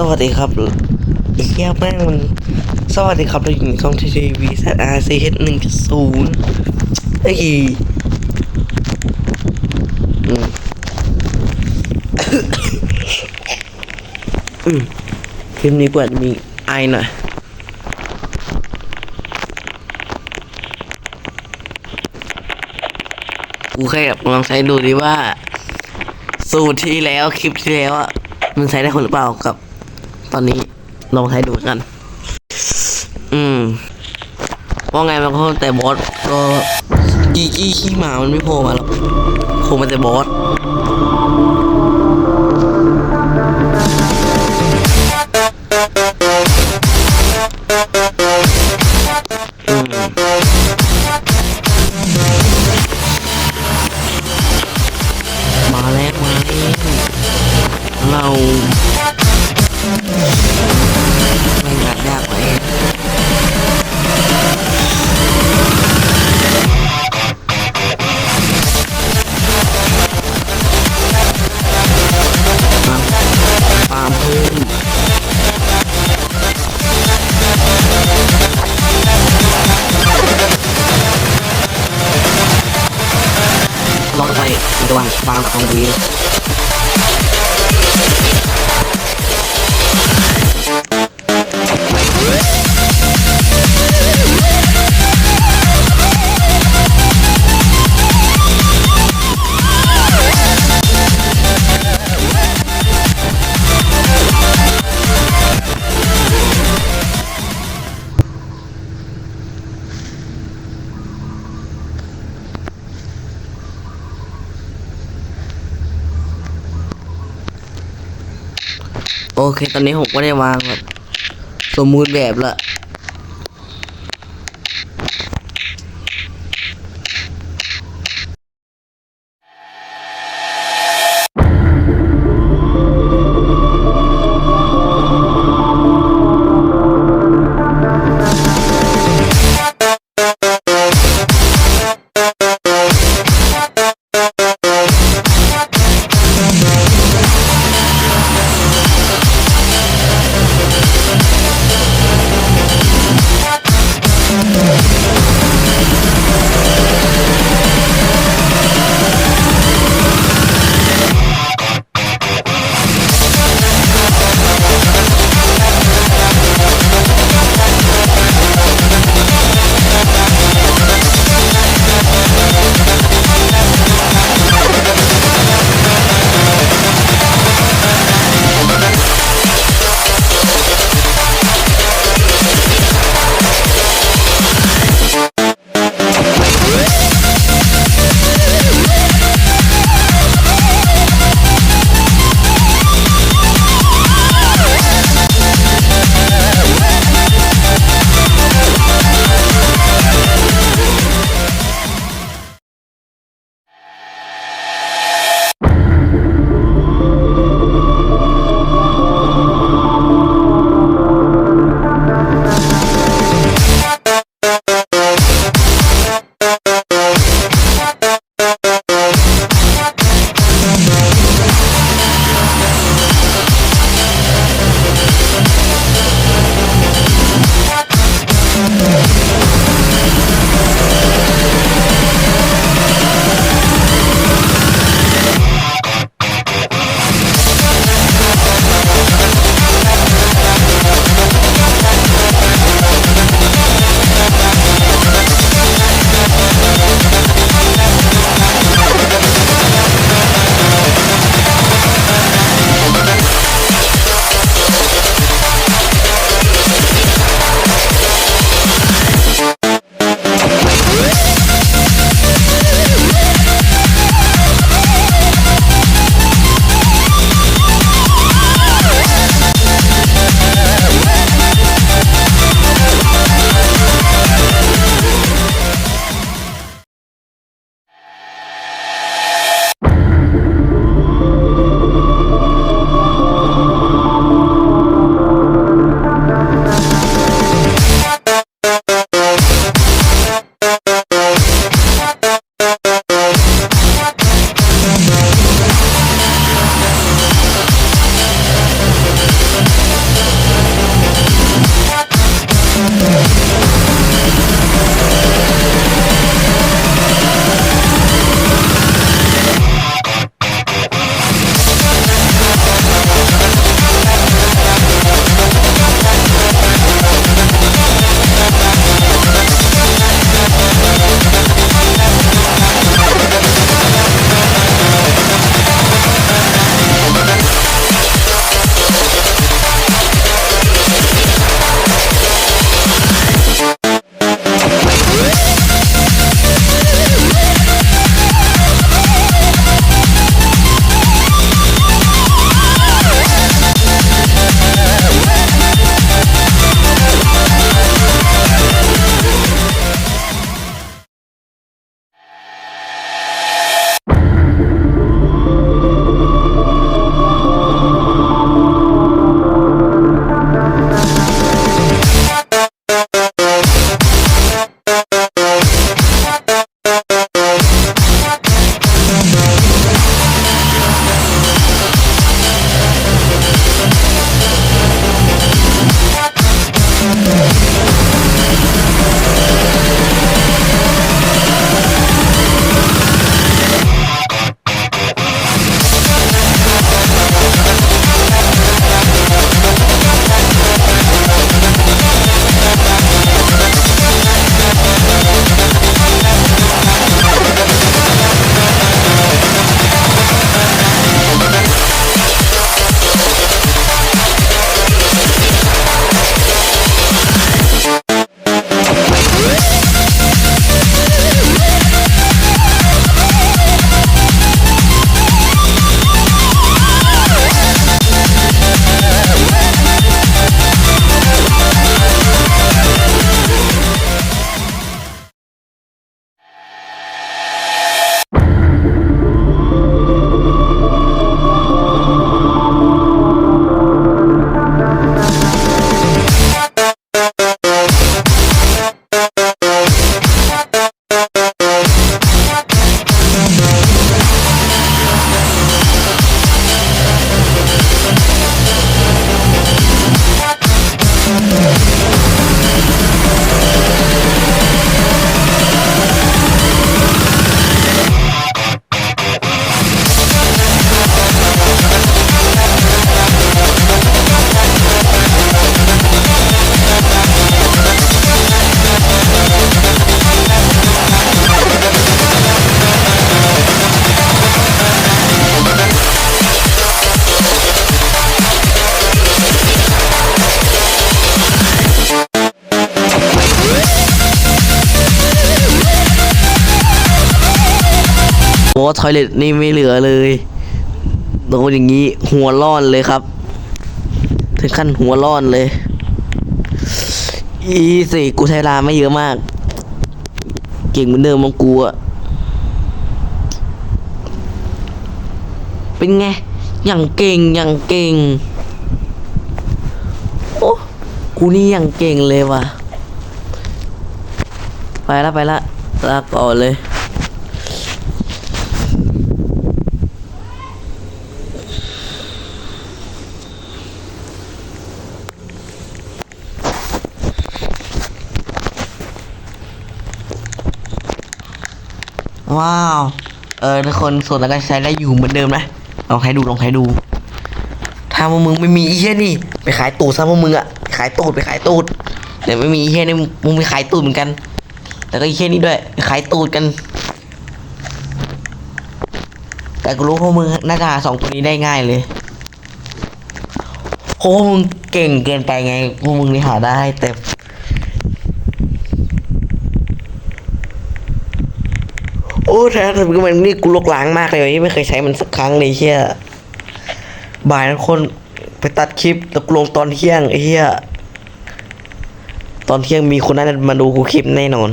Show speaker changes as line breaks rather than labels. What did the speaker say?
สวัสดีครับไอ้เหี้ยแม่งมัน สวัสดีครับเราอยู่ในช่องทีวีแซดอาร์ซีเฮดหนึ่งจุดศูนย์ไอ้อีอืมอืมคลิปนี้เปิดมีไอหน่อยกูแค่แบบลองใช้ดูดิว่า สูตรที่แล้วคลิปที่แล้วอะมันใช้ได้ผลหรือเปล่ากับ ตอนนี้ลองใช้ดูกัน อืมว่าไงมันก็แต่บอสก็กี้กี้ขี้หมามันไม่โผล่มาหรอกโผล่มาแต่บอส รอดไประ โอเค ตอนนี้ผมก็ได้วางแบบสมมูรณ์แบบละ ว่าทอยเล็ตนี่ไม่เหลือเลยโดนอย่างนี้หัวร้อนเลยครับ ถึงขั้นหัวร้อนเลย อีสิกูใช้ลาไม่เยอะมาก เก่งเหมือนเดิมมองกูอะเป็นไง อย่างเก่งอย่างเก่ง โอ้กูนี่อย่างเก่งเลยว่ะ ไปละไปละลาก่อนเลย ว้าว เออทุกคนส่วนแล้วก็ใช้ได้อยู่เหมือนเดิมนะลองใช้ดูลองใช้ดู ถ้าพวกมึงไม่มีไอ้เหี้ยนี่ ไปขายตูดซะพวกมึงอะไปขายตูดไปขายตูดเดี๋ยวไม่มีไอ้เหี้ยนี่มึงไปขายตูดเหมือนกัน แล้วก็ไอ้เหี้ยนี่ด้วยไปขายตูดกัน แต่กูรู้พวกมึงน่าจะหาสองตัวนี้ได้ง่ายเลยโหมึงเก่งเกินไปไงพวกมึงนี่หาได้แต่ โอ้แท้แต่มันนี่กูลกล้างมากเลยที่ไม่เคยใช้มันสักครั้งเลยเฮียบ่ายทุกคนไปตัดคลิปแล้วกูลงตอนเที่ยงไอ้เฮียตอนเที่ยงมีคนนั้นมาดูกูคลิปแน่นอน